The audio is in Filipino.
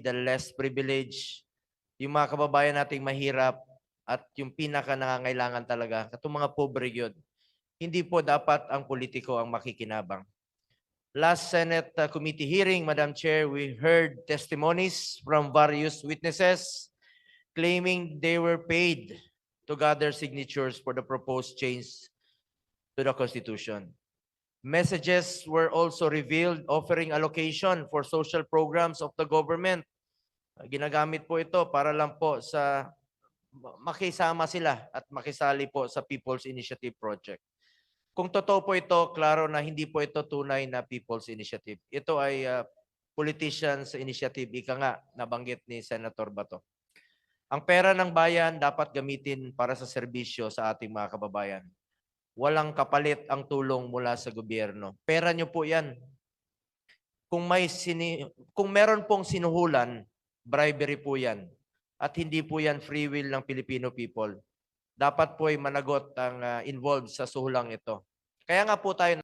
the less privileged, yung mga kababayan nating mahirap at yung pinaka nangangailangan talaga, katong mga pobre yun. Hindi po dapat ang politiko ang makikinabang. Last Senate uh, committee hearing, Madam Chair, we heard testimonies from various witnesses claiming they were paid to gather signatures for the proposed change to the Constitution. Messages were also revealed offering allocation for social programs of the government. Ginagamit po ito para lang po sa ma- makisama sila at makisali po sa People's Initiative Project. Kung totoo po ito, klaro na hindi po ito tunay na People's Initiative. Ito ay uh, politicians initiative, ika nga, nabanggit ni Senator Bato. Ang pera ng bayan dapat gamitin para sa serbisyo sa ating mga kababayan. Walang kapalit ang tulong mula sa gobyerno. Pera nyo po yan. Kung may sini kung meron pong sinuhulan, bribery po yan. At hindi po yan free will ng Filipino people. Dapat po ay managot ang ah, involved sa suhulang ito. Kaya nga po tayo